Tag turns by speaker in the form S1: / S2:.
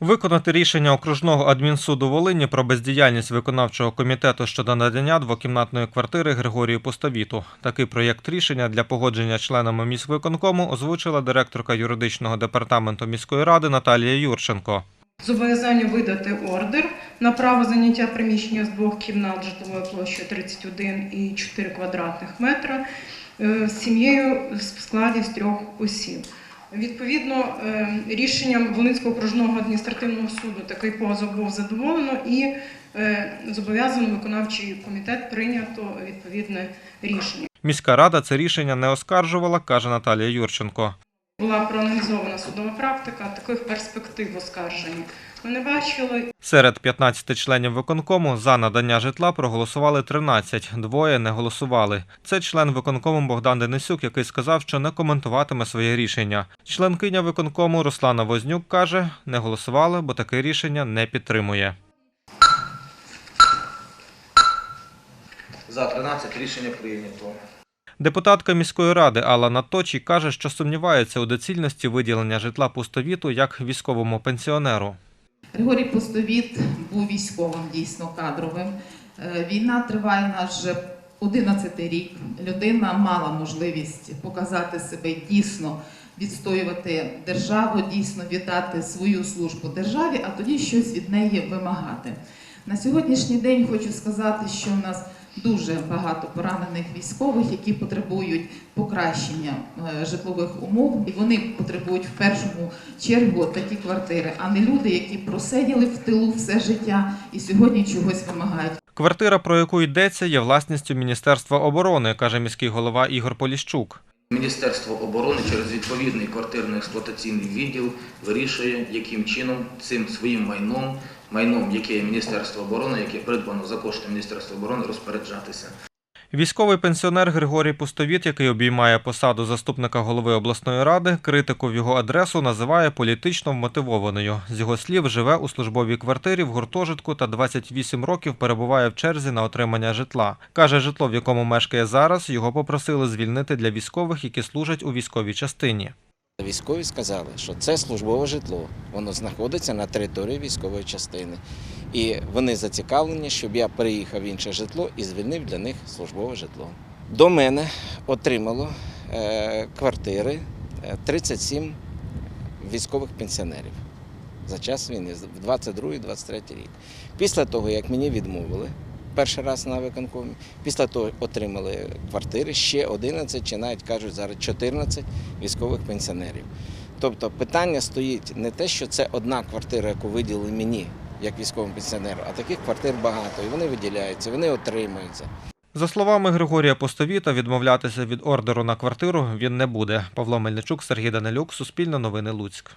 S1: Виконати рішення окружного адмінсуду Волині про бездіяльність виконавчого комітету щодо надання двокімнатної квартири Григорію Пустовіту. Такий проєкт рішення для погодження членами міськвиконкому озвучила директорка юридичного департаменту міської ради Наталія Юрченко.
S2: Зобов'язання видати ордер на право заняття приміщення з двох кімнат житловою площею 31,4 квадратних метра е, з сім'єю в складі з трьох осіб. Відповідно, е, рішенням Волинського окружного адміністративного суду такий позов був задоволено і е, зобов'язано виконавчий комітет прийнято відповідне рішення.
S1: Міська рада це рішення не оскаржувала, каже Наталія Юрченко.
S2: Була проаналізована судова практика, таких перспектив оскарження ми не бачили.
S1: Серед 15 членів виконкому за надання житла проголосували 13, двоє не голосували. Це член виконкому Богдан Денисюк, який сказав, що не коментуватиме своє рішення. Членкиня виконкому Руслана Вознюк каже, не голосували, бо таке рішення не підтримує.
S3: За 13 рішення прийнято.
S1: Депутатка міської ради Алла Наточій каже, що сумнівається у доцільності виділення житла пустовіту як військовому пенсіонеру.
S4: Григорій Постовіт був військовим, дійсно кадровим. Е, Війна триває наш вже 11 рік. Людина мала можливість показати себе дійсно, відстоювати державу, дійсно віддати свою службу державі, а тоді щось від неї вимагати. На сьогоднішній день хочу сказати, що в нас дуже багато поранених військових, які потребують покращення е, житлових умов, і вони потребують в першому чергу такі квартири, а не люди, які просиділи в тилу все життя і сьогодні чогось вимагають.
S1: Квартира, про яку йдеться, є власністю Міністерства оборони, каже міський голова Ігор Поліщук.
S3: Міністерство оборони через відповідний квартирно-експлуатаційний відділ вирішує, яким чином цим своїм майном, майном, яке Міністерство оборони, яке придбано за кошти Міністерства оборони, розпоряджатися.
S1: Військовий пенсіонер Григорій Пустовіт, який обіймає посаду заступника голови обласної ради, критику в його адресу називає політично вмотивованою. З його слів, живе у службовій квартирі в гуртожитку та 28 років перебуває в черзі на отримання житла. Каже, житло, в якому мешкає зараз, його попросили звільнити для військових, які служать у військовій частині.
S5: Військові сказали, що це службове житло. Воно знаходиться на території військової частини. І вони зацікавлені, щоб я переїхав в інше житло і звільнив для них службове житло. До мене отримало е, квартири е, 37 військових пенсіонерів за час війни, в 22-23 рік. Після того, як мені відмовили перший раз на виконкомі, після того отримали квартири ще 11 чи навіть кажуть зараз 14 військових пенсіонерів. Тобто питання стоїть не те, що це одна квартира, яку виділили мені як військовому пенсіонеру, а таких квартир багато, і вони виділяються, вони отримуються.
S1: За словами Григорія Пустовіта, відмовлятися від ордеру на квартиру він не буде. Павло Мельничук, Сергій Данилюк, Суспільне новини Луцьк.